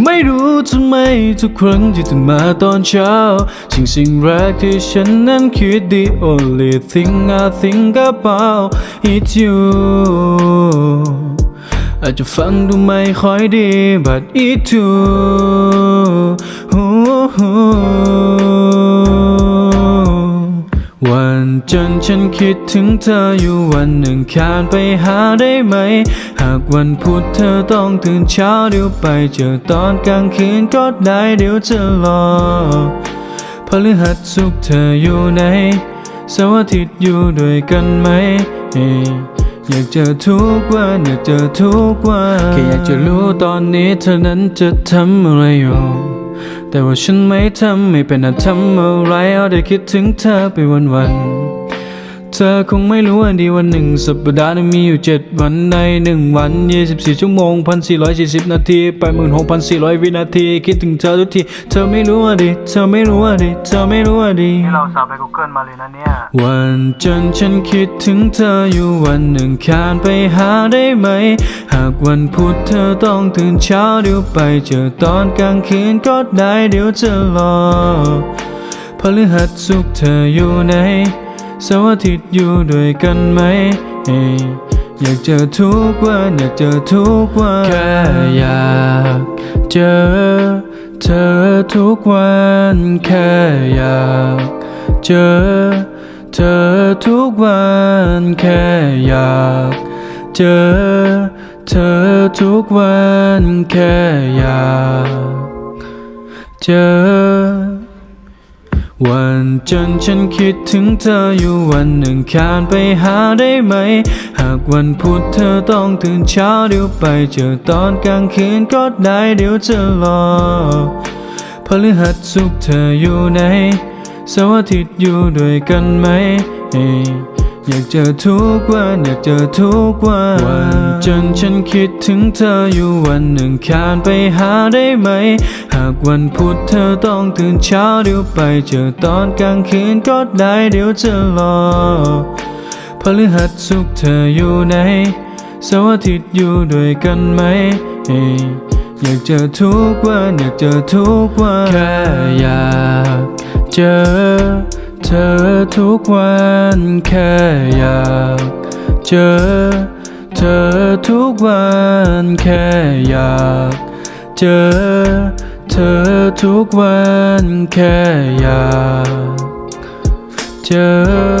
ไม่รู้ทำไมทุกครั้งที่ตื่นมาตอนเช้าสิ่งสิ่งแรกที่ฉันนั้นคิด the only thing I think about is you อาจจะฟังดูไม่ค่อยดี but it too จนฉันคิดถึงเธออยู่วันหนึ่งคานไปหาได้ไหม หากวันพุธเธอต้องตื่นเช้าเดี๋ยวไปเจอตอนกลางคืนก็ได้เดี๋ยวจะรอพฤหัสสุกเธออยู่ไหนเสาร์อาทิตย์อยู่ด้วยกันไหม อยากเจอทุกวันอยากเจอทุกวันแค่อยากจะรู้ตอนนี้เธอนั้นจะทำอะไรอยู่ แต่ว่าฉันไม่ทำไม่เป็นอาทำอะไรเอาแต่คิดถึงเธอไปวันวัน เธอคงไม่รู้ว่าดีวันหนึ่ง สัปดาห์นึงมีอยู่เจ็ดวันในหนึ่งวันยี่สิบสี่ชั่วโมงพันสี่ร้อยสี่สิบนาทีไปหมื่นหกพันสี่ร้อยวินาที คิดถึงเธอทุกที เธอไม่รู้ว่าดี เธอไม่รู้ว่าดี เธอไม่รู้ว่าดีนี่เราสับไป Google มาเลยนะเนี่ย วันจันทร์ฉันคิดถึงเธออยู่วันหนึ่งคานไปหาได้ไหม หากวันพุธเธอต้องตื่นเช้าเดี๋ยวไปเจอตอนกลางคืนก็ได้เดี๋ยวจะรอพฤหัสสุกร์เธออยู่ไหน เสาร์อาทิตย์อยู่ด้วยกันไหมเอ้ยอยากเจอทุกวันอยากเจอทุกวันแค่อยากเจอเธอทุกวันแค่อยากเจอเธอทุกวันแค่อยากเจอเธอทุกวันแค่อยากเจอ วันจันทร์ฉันคิดถึงเธออยู่วันหนึ่งคานไปหาได้ไหม หากวันพุธเธอต้องตื่นเช้าเดี๋ยวไปเจอตอนกลางคืนก็ได้เดี๋ยวจะรอพฤหัสสุกเธออยู่ไหนเสาร์อาทิตย์อยู่ด้วยกันไหมเอยากเจอทุกวัน อยากเจอทุกวันวันจนฉันคิดถึงเธออยู่วันหนึ่งคานไปหาได้ไหม หากวันพุธเธอต้องตื่นเช้าเดี๋ยวไปเจอตอนกลางคืนก็ได้เดี๋ยวจะรอพฤหัสสุกเธออยู่ไหนเสาร์อาทิตย์อยู่ด้วยกันไหม อยากเจอทุกวัน อยากเจอทุกวัน แค่อยากเจอ ธอทุกวันแค่อยากเจอ เธอทุกวันแค่อยากเจอ เธอทุกวันแค่อยากเจอ